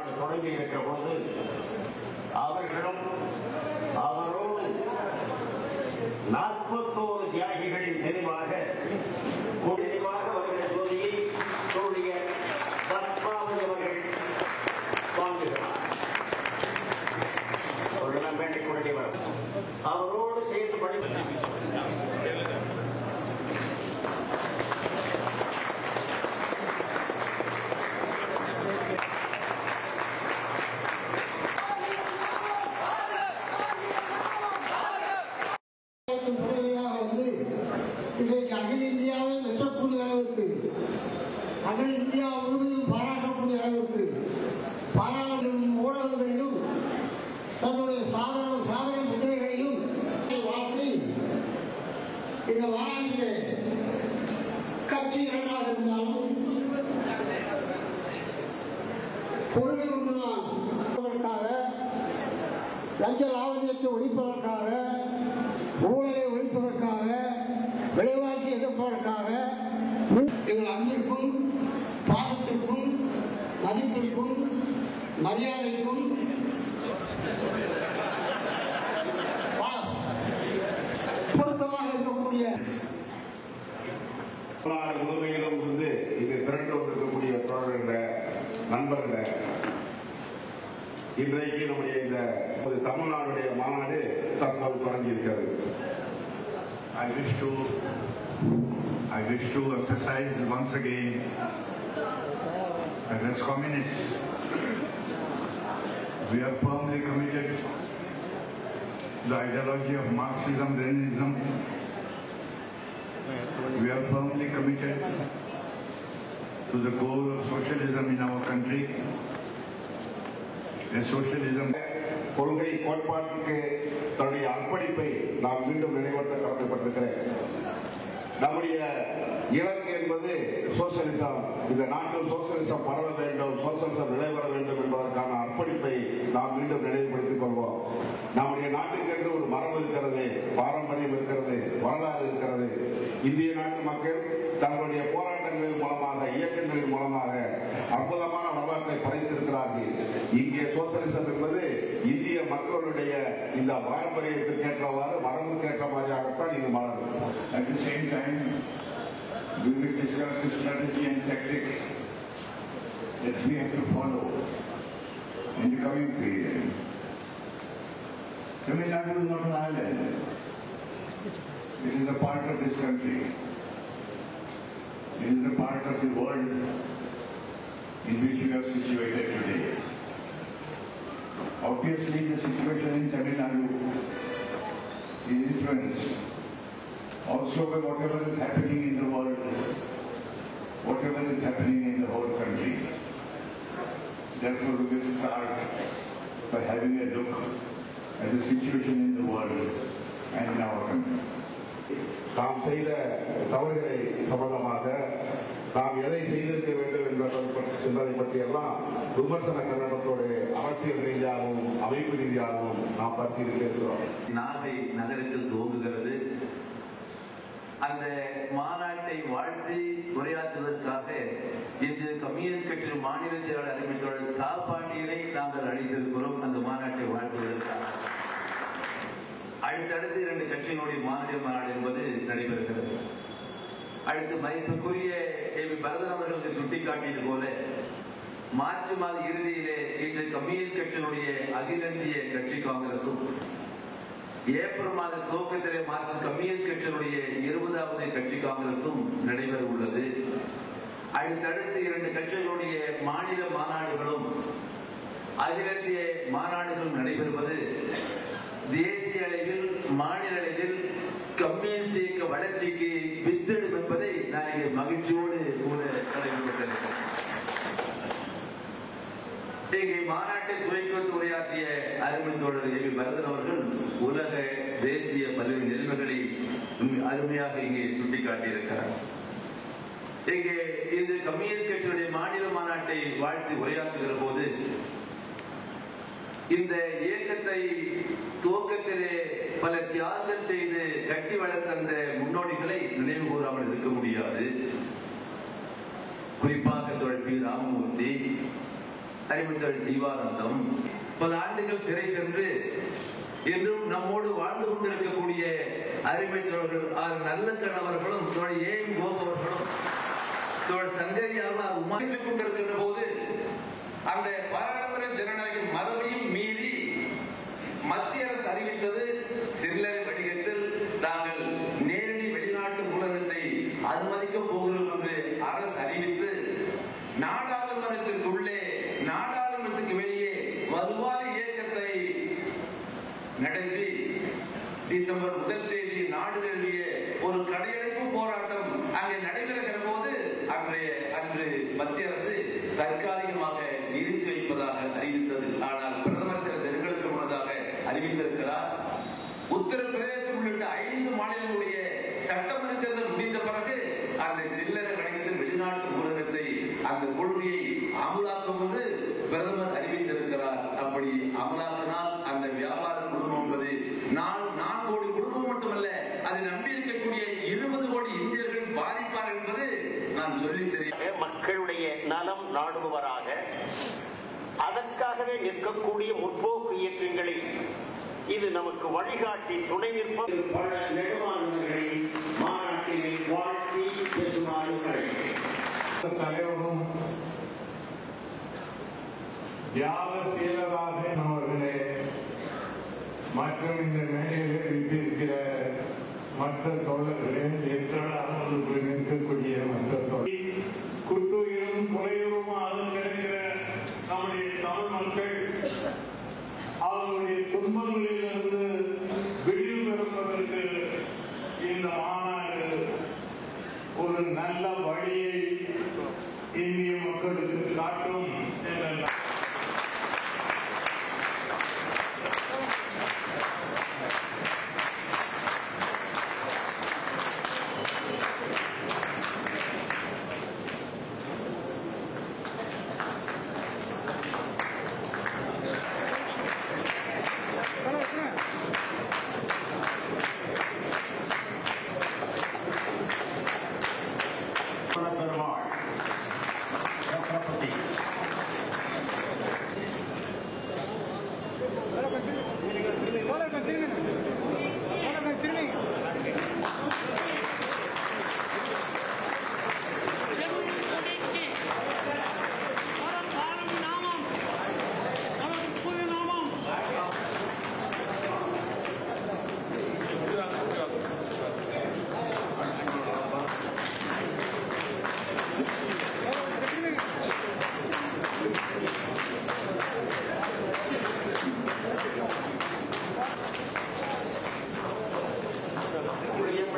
மாநாடு தொடங்கி இருக்கிற பொழுது அவர்களும் அவரோடு நாற்பத்தோரு தியாகிகளின் நினைவாக ஒரு நினைவாக வருகிற ஜோதியை தோழிய பத்மாவதி அவர்கள் வாங்குகிறார் அவர்கள் வேண்டிக் கொண்டே வரும். அவரோடு சேர்ந்து படிப்பு லஞ்ச லாவணியத்தை ஒழிப்பதற்காக ஊழலை ஒழிப்பதற்காக விலைவாசி எதிர்ப்பதற்காக எங்கள் அன்பிற்கும் பாசத்திற்கும் மதிப்பிற்கும் மரியாதைக்கும் பொருத்தமாக இருக்கக்கூடிய முழுமையிலும் இருந்து இங்கு திரண்டு வந்திருக்கக்கூடிய தோழர்கள நண்பர்கள இன்றைக்கு நம்முடைய இந்த ஒரு தமிழ்நாடுடைய மாநாடு தற்போது தொடங்கி இருக்கிறது I wish to I wish to emphasize once again that as communists we are firmly committed to the ideology of Marxism, Leninism. We are firmly committed to the goal of socialism in our country. Socialism கொள்கை கோட்பாட்டுக்கு தன்னுடைய அர்ப்பணிப்பை நாம் மீண்டும் நினைவற்ற கடமைப்பட்டிருக்கிறேன். நம்முடைய இலக்கு என்பது socialism. இந்த நாட்டில் சோசியலிசம் பரவ வேண்டும் சோசியலிசம் நிலைவர வேண்டும் இங்கே சோசியலிசம் என்பது இந்திய மக்களுடைய இந்த பாரம்பரியத்திற்கு ஏற்றவாறு மரபுக்கு ஏற்ற மாதிரியாகத்தான் இது மலரும் At the same time, we will discuss the strategy and tactics that we have to follow in the coming period. Tamil Nadu is not an island. It is a part of this country. It is a part of the world in which we are situated today. Obviously, the situation in Tamil Nadu is influenced also by whatever is happening in the world, whatever is happening in the whole country. Therefore, we will start by having a look at the situation in the world and in our country. நாம் செய்த தவறுகளை சம்பந்தமாக நாம் எதை செய்திருக்க வேண்டும் என்பதை பற்றி- என்பதை பற்றியெல்லாம் விமர்சன கண்ணோட்டத்தோடு அரசியல் ரீதியாகவும் அமைப்பு ரீதியாகவும் நாம் பரிசீலிக்க இருக்கிறோம். நாகை நகரத்தில் துவங்குகிறது. அந்த மாநாட்டை வாழ்த்தி உரையாற்றுவதற்காக இன்று கம்யூனிஸ்ட் கட்சி மாநில செயலாளர் அறிவித்தோழர் தாப்பாண்டியனை நாங்கள் அழைத்திருக்கிறோம் அந்த மாநாட்டை வாழ்த்துவதற்காக. அடுத்தடுத்து இரண்டு கட்சியினுடைய மாநில மாநாடு என்பது நடைபெறுகிறது. அடுத்து மதிப்புக்குரிய கே பரதன் அவர்களுக்கு சுட்டிக்காட்டியது போல மார்ச் மாத இறுதியிலே இன்று கம்யூனிஸ்ட் கட்சியினுடைய அகில இந்திய கட்சி காங்கிரசும் ஏப்ரல் மாத துவக்கத்திலே மார்க்சிஸ்ட் கம்யூனிஸ்ட் கட்சியினுடைய இருபதாவது கட்சி காங்கிரசும் நடைபெற உள்ளது. அடுத்தடுத்து இரண்டு கட்சிகளுடைய மாநில மாநாடுகளும் அகில இந்திய மாநாடுகளும் நடைபெறுவது தேசிய அளவில் மாநில அளவில் கம்யூனிஸ்ட் இயக்க வளர்ச்சிக்கு வித்திடும் என்பதை நான் இங்கே மகிழ்ச்சியோடு கூட கடைபிடித்திருக்கிறேன் இங்கே மாநாட்டை துறைக்கொண்டு உரையாற்றிய அருமை தோழர் ஏ பி பரதன் அவர்கள் உலக தேசிய பல்வேறு நிலைமைகளை அருமையாக இங்கே சுட்டிக்காட்டியிருக்கிறார். இங்கே இந்த கம்யூனிஸ்ட் கட்சியுடைய மாநில மாநாட்டை வாழ்த்தி உரையாற்றுகிற போது இந்த இயக்கத்தை துவக்கத்திலே பல தியாகங்கள் செய்து கட்டி வளர்த்த அந்த முன்னோடிகளை நினைவு கூறாமல் இருக்க முடியாது. குறிப்பாக தோழர் பி ராமமூர்த்தி அறிமுத்தோழ் ஜீவானந்தம் பல ஆண்டுகள் சிறை சென்று இன்றும் நம்மோடு வாழ்ந்து கொண்டிருக்கக்கூடிய அருமை தோழர்கள் ஆறு நல்ல கணவர்களும் தோழர் ஏன் கோபவர்களும் தோழ் தோழர் சங்கரியாவும் கொண்டிருக்கின்ற போது அந்த பாராளுமன்ற ஜனநாயக மரபையும் மத்திய அரசு அறிவித்தது சில்லறை வடிகட்டில் தாங்கள் நேரடி வெளிநாட்டு மூலதனத்தை அனுமதிக்கப் அந்த சில்லறை வணிகத்தில் வெளிநாட்டு மூலதனத்தை அந்த கொள்கையை அமலாக்கும் என்று பிரதமர் அறிவித்திருக்கிறார். அப்படி அமலாக்கினால் அந்த வியாபார குடும்பம் என்பது நான் நான் கோடி குடும்பம் மட்டுமல்ல அதை நம்பி இருக்கக்கூடிய இருபது கோடி இந்தியர்கள் பாதிப்பார் என்பது நான் சொல்லி தெரியும் மக்களுடைய நலம் நாடுபவராக அதற்காகவே நிற்கக்கூடிய முற்போக்கு இயக்கங்களை இது நமக்கு வழிகாட்டி துணை நிற்பது. பல நெடுமானங்களை மாநாட்டினை அழைக்கிறேன் தலைவரும் தியாக தியாகசீலராக அவர்களே. மற்றும் இந்த மேடையில் வைத்திருக்கிற மற்ற தோழர்களே ஏற்றாளர்களுக்கு நிற்கக்கூடிய மற்ற தோழர் குத்துயிரும் குறையுருமாக கிடைக்கிற நம்முடைய தமிழ் மக்கள் அவர்களுடைய துன்பங்களிலிருந்து விடிவு பெறுவதற்கு இந்த மாநாடு ஒரு நல்ல வழியை இந்திய மக்களுக்கு காட்டும் என்ற